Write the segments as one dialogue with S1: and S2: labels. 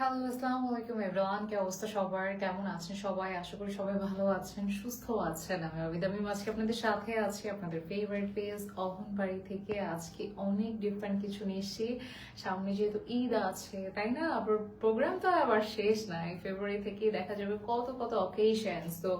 S1: Hello আসসালামু আলাইকুম everyone কি অবস্থা সবার? কেমন আছেন সবাই? আশা করি সবাই ভালো আছেন সুস্থ আছেন। আমি অবিদা আমি আজকে আপনাদের সাথে আছি, আপনাদের ফেভারিট পেজ অহন বাড়ি থেকে। আজকে অনেক ডিফারেন্ট কিছু নিয়ে এসেছি। সামনে যেহেতু ঈদ আছে, তাই না? আবার প্রোগ্রাম তো আবার শেষ নাই ফেব্রুয়ারি থেকে দেখা যাবে কত কত অকেশনস তো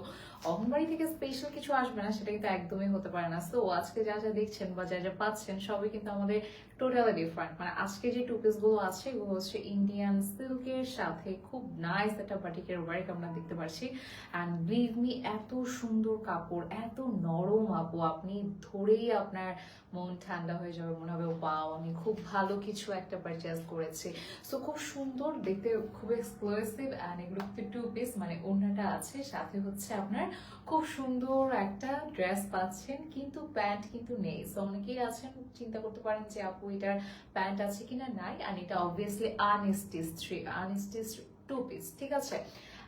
S1: অহনবাড়ি থেকে স্পেশাল কিছু আসবে না, সেটা কিন্তু একদমই হতে পারে না। সো আজকে যা যা দেখছেন বা যা যা পাচ্ছেন, সবই কিন্তু আমাদের টোটালি ডিফারেন্ট মানে আজকে যে টু গুলো আছে, এগুলো হচ্ছে ইন্ডিয়ান সিল্কের সাথে খুব নাইস একটা বাটিকের ওয়ার্ক আমরা দেখতে পাচ্ছি অ্যান্ড বিলিভ মি এত সুন্দর কাপড়, এত নরম আপু, আপনি ধরেই আপনার মন ঠান্ডা হয়ে যাবে, মনে হবে বাও আমি খুব ভালো কিছু একটা পারচেজ করেছি। সো খুব সুন্দর, দেখতে খুব এক্সক্লুসিভ অ্যান্ড এগুলো টু পিস মানে অন্যটা আছে, সাথে হচ্ছে আপনার খুব সুন্দর একটা ড্রেস পাচ্ছেন, কিন্তু প্যান্ট কিন্তু নেই। সো অনেকেই আছেন, চিন্তা করতে পারেন যে আপু এটার প্যান্ট আছে কিনা নাই অ্যান্ড এটা obviously unstitch three unstitch two piece ঠিক আছে?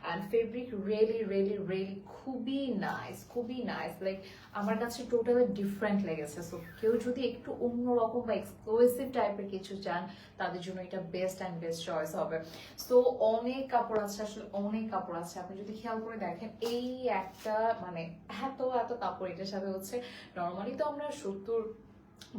S1: And fabric really really really খুবই নাইস খুবই নাইস লাইক আমার কাছে টোটালি ডিফারেন্ট লেগেছে। সো কেউ যদি একটু অন্যরকম বা এক্সক্লুসিভ টাইপের কিছু চান, তাদের জন্য এটা বেস্ট অ্যান্ড বেস্ট চয়েস হবে। সো অনেক কাপড় আছে, আসলে অনেক কাপড় আছে। আপনি যদি খেয়াল করে দেখেন, এই একটা মানে এত এত কাপড় এটার সাথে হচ্ছে নর্মালি তো আমরা সত্তর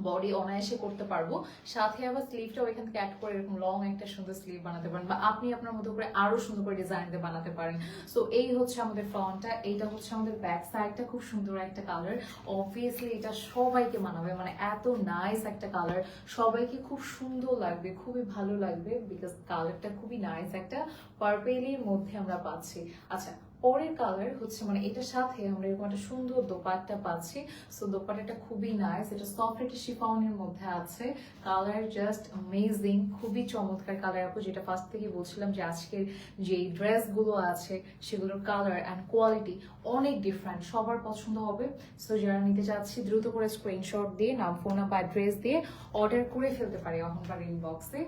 S1: বডি অনায়াসে করতে পারব। সাথে আবার স্লিভটাও এখান থেকে অ্যাড করে এরকম লং একটা সুন্দর স্লিভ বানাতে পারেন বা আপনি আপনার মতো করে আরও সুন্দর করে ডিজাইন দিয়ে বানাতে পারেন। সো এই হচ্ছে আমাদের ফ্রন্টটা এইটা হচ্ছে আমাদের ব্যাক সাইডটা খুব সুন্দর একটা কালার অবভিয়াসলি এটা সবাইকে মানাবে মানে এত নাইস একটা কালার সবাইকে খুব সুন্দর লাগবে, খুবই ভালো লাগবে বিকজ কালারটা খুবই নাইস একটা পার্পেলির মধ্যে আমরা পাচ্ছি। আচ্ছা পরের কালার হচ্ছে মানে এটার সাথে আমরা এরকম একটা সুন্দর দোপাট্টা পাচ্ছি। সো দোপাট্টাটা খুবই নাইস এটা সফট একটা শিফনের মধ্যে আছে। কালার জাস্ট অ্যামেজিং খুবই চমৎকার কালার আপু। যেটা ফার্স্ট থেকে বলছিলাম যে আজকের যে ড্রেসগুলো আছে, সেগুলোর কালার অ্যান্ড কোয়ালিটি অনেক ডিফারেন্ট সবার পছন্দ হবে। সো যারা নিতে চাচ্ছি, দ্রুত করে স্ক্রিনশট দিয়ে, নাম ফোন বা অ্যাড্রেস দিয়ে অর্ডার করে ফেলতে পারি অহংকার ইনবক্সে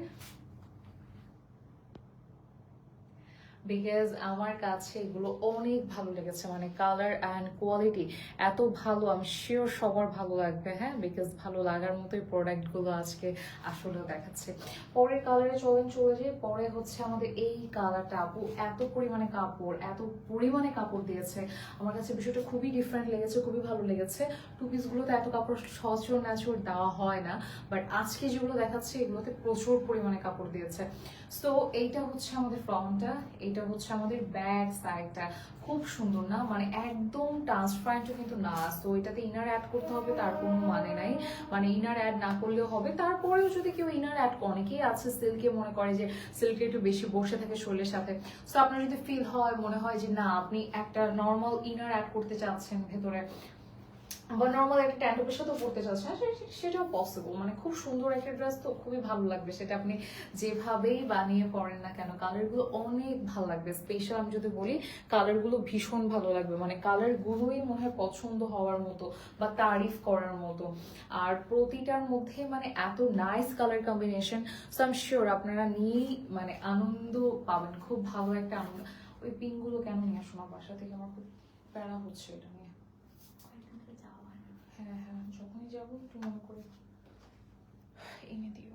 S1: বিকজ আমার কাছে এগুলো অনেক ভালো লেগেছে মানে কালার অ্যান্ড কোয়ালিটি এত ভালো আমি শিওর সবার ভালো লাগবে হ্যাঁ? বিকজ ভালো লাগার মতোই প্রোডাক্টগুলো আজকে আসলে দেখাচ্ছে। পরের কালারে চলেন, চলে যাই। পরে হচ্ছে আমাদের এই কালারটা আপু এত পরিমাণে কাপড়, এত পরিমাণে কাপড় দিয়েছে। আমার কাছে বিষয়টা খুবই ডিফারেন্ট লেগেছে, খুবই ভালো লেগেছে। টু পিসগুলোতে এত কাপড় সচর ন্যাচর দেওয়া হয় না বাট আজকে যেগুলো দেখাচ্ছে, এগুলোতে প্রচুর পরিমাণে কাপড় দিয়েছে। সো এইটা হচ্ছে আমাদের ফ্রন্টটা এইটা হচ্ছে আমাদের ব্যাক সাইডটা খুব সুন্দর না? মানে একদম ট্রান্সপারেন্টও কিন্তু না। তো এটাতে ইনার অ্যাড করতে হবে, তার কোনো মানে নাই। মানে ইনার অ্যাড না করলেও হবে। তারপরেও যদি কেউ ইনার অ্যাড অনেকেই আছে সিল্কে মনে করে যে সিল্কে একটু বেশি বসে থাকে শরীরের সাথে। সো আপনার যদি ফিল হয়, মনে হয় যে না, আপনি একটা নর্মাল ইনার অ্যাড করতে চাচ্ছেন ভেতরে বা নর্মাল একটা ট্যান্টপের সাথেও পড়তে চাচ্ছেন সে- সেটাও পসিবল মানে খুব সুন্দর একটা ড্রেস তো খুবই ভালো লাগবে সেটা আপনি যেভাবেই বানিয়ে পড়েন না কেন কালারগুলো অনেক ভালো লাগবে। স্পেশাল আমি যদি বলি কালারগুলো ভীষণ ভালো লাগবে। মানে কালারগুলোই মনে হয় পছন্দ হওয়ার মতো বা তারিফ করার মতো। আর প্রতিটার মধ্যে মানে এত nice colour combination so I'm sure আপনারা নিয়েই মানে আনন্দ পাবেন। খুব ভালো একটা আনন্দ। ওই পিঙ্কগুলো কেন নিয়ে আসো না? বাসা থেকে আমার খুব প্যারা হচ্ছে এটা। হ্যাঁ হ্যাঁ যখনই যাব একটু মনে করে এনে দিও।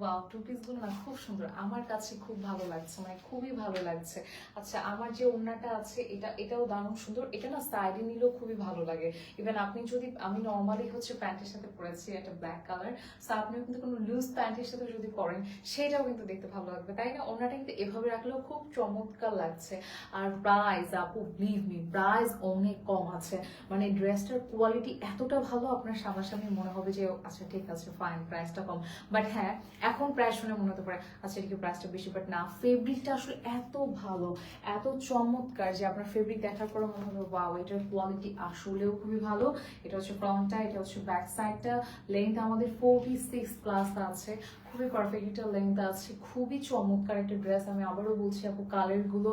S1: ওয়াও টু পিসগুলো না খুব সুন্দর। আমার কাছে খুব ভালো লাগছে মানে খুবই ভালো লাগছে। আচ্ছা আমার যে ওড়নাটা আছে, এটা, এটাও দারুণ সুন্দর। এটা না সাইডে নিলেও খুবই ভালো লাগে। ইভেন আপনি যদি, আমি নর্মালি হচ্ছে প্যান্টের সাথে পরেছি একটা ব্ল্যাক কালার সো আপনিও কিন্তু কোনো লুজ প্যান্টের সাথে যদি পরেন, সেটাও কিন্তু দেখতে ভালো লাগবে। তাই না? ওড়নাটা কিন্তু এভাবে রাখলেও খুব চমৎকার লাগছে। আর প্রাইস আপু বিলিভ মি প্রাইস অনেক কম আছে। মানে ড্রেসটার কোয়ালিটি এতটা ভালো, আপনার সামনাসামনি মনে হবে যে আচ্ছা ঠিক আছে ফাইন প্রাইসটা কম। বাট হ্যাঁ এখন প্রায় শুনে মনে হতে পারে আচ্ছা এটা কি প্রাইসটা বেশি বাট না ফেব্রিকটা আসলে এত ভালো, এত চমৎকার যে আপনার ফেব্রিক দেখার পরে মনে হবে বা এটার কোয়ালিটি আসলেও খুবই ভালো। এটা হচ্ছে ফ্রন্টটা এটা হচ্ছে ব্যাক সাইডটা লেন্থ আমাদের ফোরটি সিক্স প্লাস আছে। খুবই পারফেক্ট একটা লেন্থ আছে, খুবই চমৎকার একটা ড্রেস আমি আবারও বলছি আপু কালারগুলো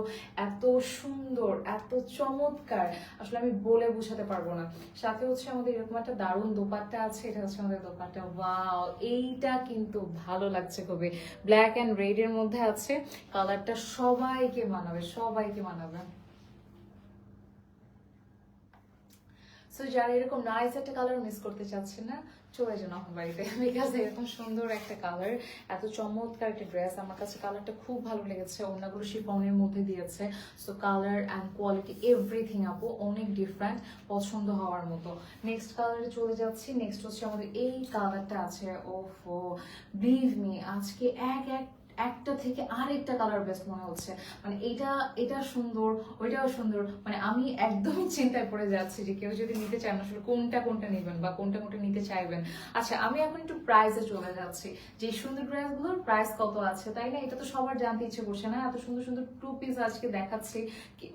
S1: এত সুন্দর, এত চমৎকার। আসলে আমি বলে বোঝাতে পারব না। সাথে হচ্ছে আমাদের এরকম একটা দারুণ দোপাট্টা আছে, এটা হচ্ছে আমাদের দোপাট্টা। ওয়াও এইটা কিন্তু ভালো লাগছে খুবই। ব্ল্যাক অ্যান্ড রেড এর মধ্যে আছে কালারটা সবাইকে মানাবে সবাইকে মানাবে। সো যারা এরকম নাইস একটা কালার মিস করতে চাচ্ছেন না, চলে যান আমার বাড়িতে বিকজ এরকম সুন্দর একটা কালার এত চমৎকার একটা ড্রেস আমার কাছে কালারটা খুব ভালো লেগেছে, অন্যগুলো শিফনের মধ্যে দিয়েছে। So colour and quality everything আপু, অনেক ডিফারেন্ট পছন্দ হওয়ার মতো। নেক্সট কালারে চলে যাচ্ছি নেক্সট হচ্ছে আমাদের এই কালারটা আছে, ওফো বিলিভ মি আজকে এক এক একটা থেকে আর একটা কালার বেস্ট মনে হচ্ছে। মানে এটা এটা সুন্দর, ওইটাও সুন্দর। মানে আমি একদমই চিন্তায় পড়ে যাচ্ছি যে কেউ যদি নিতে চান আসলে কোনটা কোনটা নেবেন বা কোনটা কোনটা নিতে চাইবেন। আচ্ছা আমি এখন একটু প্রাইসে চলে যাচ্ছি। যে সুন্দর ড্রেসগুলোর প্রাইস কত আছে, তাই না? এটা তো সবার জানতে ইচ্ছে করছে না। এত সুন্দর সুন্দর টু পিস আজকে দেখাচ্ছি।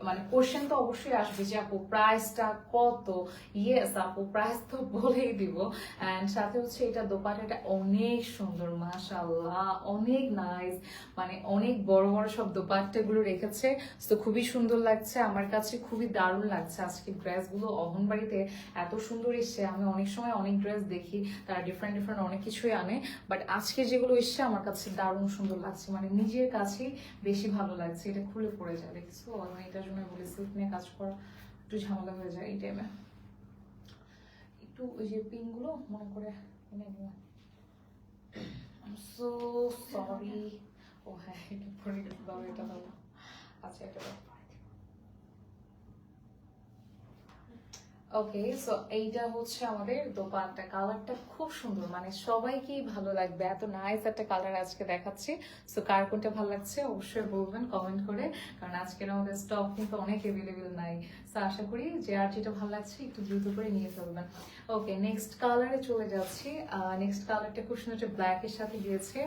S1: মানে কোশ্চেন তো অবশ্যই আসবে যে আপু প্রাইসটা কত? ইয়েস আপু প্রাইস তো বলেই দিব। অ্যান্ড সাথে হচ্ছে এটা দোপাটাটা অনেক সুন্দর মাশাল্লাহ অনেক নাইস মানে অনেক বড় বড় সব দোপাট্টাগুলো রেখেছে। তো খুবই সুন্দর লাগছে। আমার কাছে খুবই দারুণ লাগছে আজকে ড্রেসগুলো অহনবাড়িতে এত সুন্দর এসছে। আমি অনেক সময় অনেক ড্রেস দেখি। তারা ডিফারেন্ট ডিফারেন্ট অনেক কিছুই আনে। বাট আজকে যেগুলো এসছে, আমার কাছে দারুণ সুন্দর লাগছে। মানে নিজের কাছেই বেশি ভালো লাগছে। এটা খুলে পড়ে যায়। দেখছ? আমি এটার জন্য বলি সিল্ক নিয়ে কাজ করা একটু ঝামেলা হয়ে যায় এই টাইমে একটু ওই যে পিনগুলো মনে করে এনে নিও সো সরি ও হ্যাঁ এটা পরে গেছে দাও এটা দাও আচ্ছা এটা দাও ওকে সো এইটা হচ্ছে আমাদের দোপাট্টা। কালারটা খুব সুন্দর মানে সবাইকেই ভালো লাগবে। এত নাইস একটা কালার আজকে দেখাচ্ছি। সো কার কোনটা ভালো লাগছে অবশ্যই বলবেন কমেন্ট করে। কারণ আজকের আমাদের স্টক কিন্তু অনেক অ্যাভেলেবেল নাই। সো আশা করি যে আর যেটা ভালো লাগছে একটু দ্রুত করে নিয়ে ফেলবেন। ওকে নেক্সট কালারে চলে যাচ্ছি। নেক্সট কালারটা খুব সুন্দর একটা ব্ল্যাক এর সাথে দিয়েছে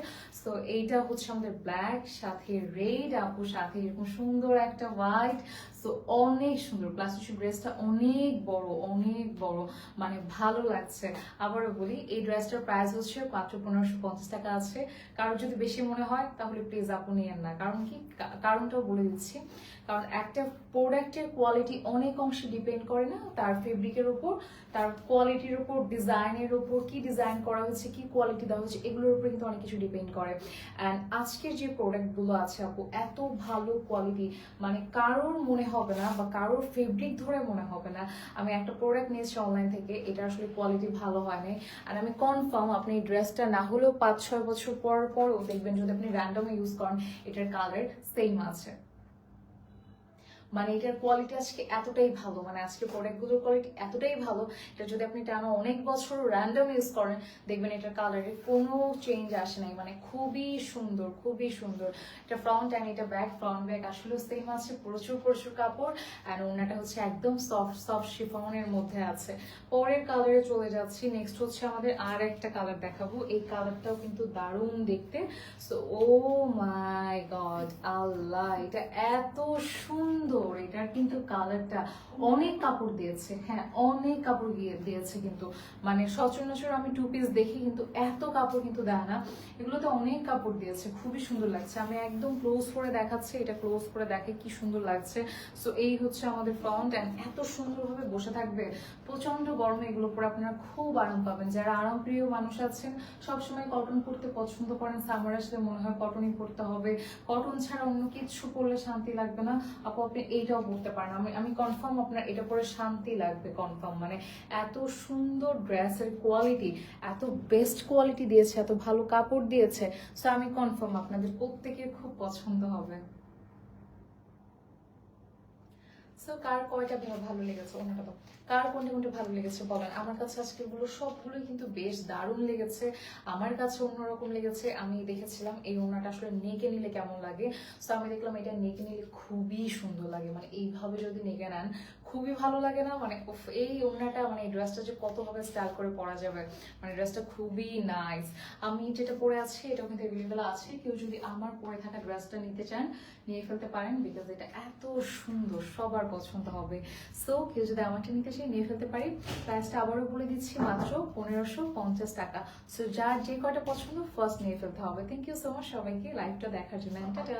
S1: সো এইটা হচ্ছে আমাদের ব্ল্যাক সাথে রেড আপু, সাথে এরকম সুন্দর একটা হোয়াইট সো অনেক সুন্দর প্লাস ড্রেসটা অনেক বড়। অনেক বড় মানে ভালো লাগছে। আবারও বলি, এই ড্রেসটার প্রাইস হচ্ছে মাত্র পনেরোশো পঞ্চাশ টাকা আছে। কারোর যদি বেশি মনে হয়, তাহলে প্লিজ আপু নিয়েন না। কারণ কি? কারণটাও বলে দিচ্ছি। কারণ একটা প্রোডাক্টের কোয়ালিটি অনেক অংশে ডিপেন্ড করে না তার ফেব্রিকের উপর, তার কোয়ালিটির উপর ডিজাইনের উপর, কি ডিজাইন করা হয়েছে, কি কোয়ালিটি দেওয়া হচ্ছে এগুলোর উপর কিন্তু অনেক কিছু ডিপেন্ড করে। অ্যান্ড আজকের যে প্রোডাক্টগুলো আছে আপু, এত ভালো কোয়ালিটি মানে কারোর মনে হবে না বা কারোর ফেব্রিক ধরে মনে হবে না। আমি একটা প্রোডাক্ট নিয়েছি অনলাইন থেকে, এটা আসলে কোয়ালিটি ভালো হয় নাই। আর আমি কনফার্ম আপনি এই ড্রেসটা না হলেও পাঁচ ছয় বছর পর পরও দেখবেন যদি আপনি র্যান্ডমে ইউজ করেন, এটার কালার সেম আছে। মানে এটার কোয়ালিটি আজকে এতটাই ভালো মানে আজকে প্রোডাক্টগুলোর কোয়ালিটি এতটাই ভালো এটা যদি আপনি টানা অনেক বছর র্যান্ডম ইউজ করেন, দেখবেন এটার কালারে কোনো চেঞ্জ আসে নাই। মানে খুবই সুন্দর খুবই সুন্দর। এটা ফ্রন্ট অ্যান্ড এটা ব্যাক ফ্রন্ট ব্যাক আসলে সেম আছে, প্রচুর প্রচুর কাপড় অ্যান্ড ওনাটা হচ্ছে একদম সফট সফট শিফনের মধ্যে আছে। পরের কালারে চলে যাচ্ছি নেক্সট হচ্ছে আমাদের আর একটা কালার দেখাবো। এই কালারটাও কিন্তু দারুণ দেখতে। সো ও মাই গড আল্লাহ, এটা এত সুন্দর। এটার কিন্তু কালারটা অনেক কাপড় দিয়েছে। হ্যাঁ অনেক কাপড় দিয়ে দিয়েছে কিন্তু। মানে সচরাচর আমি টু পিস দেখি কিন্তু এত কাপড় কিন্তু দেয় না। এগুলোতে অনেক কাপড় দিয়েছে, খুবই সুন্দর লাগছে। আমি একদম ক্লোজ করে দেখাচ্ছি, এটা ক্লোজ করে দেখে কি সুন্দর লাগছে। সো এই হচ্ছে আমাদের ফ্রন্ট অ্যান্ড এত সুন্দরভাবে বসে থাকবে। প্রচণ্ড গরমে এগুলো পরে আপনারা খুব আরাম পাবেন। যারা আরামপ্রিয় মানুষ আছেন, সবসময় কটন পরতে পছন্দ করেন। সামার আসলে মনে হয় কটনই পরতে হবে। কটন ছাড়া অন্য কিছু পরলে শান্তি লাগবে না। আপু, আপনি এইটাও পরতে পারেন। আমি আমি কনফার্ম আপনার, এটা পরে শান্তি লাগবে কনফার্ম মানে এত সুন্দর ড্রেসের কোয়ালিটি এত বেস্ট কোয়ালিটি দিয়েছে, এত ভালো কাপড় দিয়েছে। সো আমি কনফার্ম আপনাদের প্রত্যেকের খুব পছন্দ হবে। সো কার কয়টা ভালো লেগেছে? অন্যটা তো কার কোনটা কোনটা ভালো লেগেছে বলেন? আমার কাছে আজকে এগুলো সবগুলোই কিন্তু বেশ দারুণ লেগেছে। আমার কাছে অন্যরকম লেগেছে। আমি দেখেছিলাম এই ওনাটা আসলে নেকে নিলে কেমন লাগে। সো আমি দেখলাম এটা নেকে নিলে খুবই সুন্দর লাগে। মানে এইভাবে যদি নেকে নেন খুবই ভালো লাগে না? মানে এই ওড়নাটা মানে এই ড্রেসটা যে কতভাবে স্টাইল করে পরা যাবে। মানে ড্রেসটা খুবই নাইস আমি যেটা পরে আছি, এটাও কিন্তু অ্যাভেলেবেল আছে। কেউ যদি আমার পরে থাকা ড্রেসটা নিতে চান, নিয়ে ফেলতে পারেন বিকজ এটা এত সুন্দর, সবার পছন্দ হবে। সো কেউ যদি আমারটা নিতে চাই নিয়ে ফেলতে পারি। প্রাইসটা আবারও বলে দিচ্ছি মাত্র পনেরোশো পঞ্চাশ টাকা। সো যার যে কটা পছন্দ ফার্স্ট নিয়ে ফেলতে হবে। থ্যাংক ইউ সো মাচ সবাইকে। লাইভটা দেখার জন্য। টাটা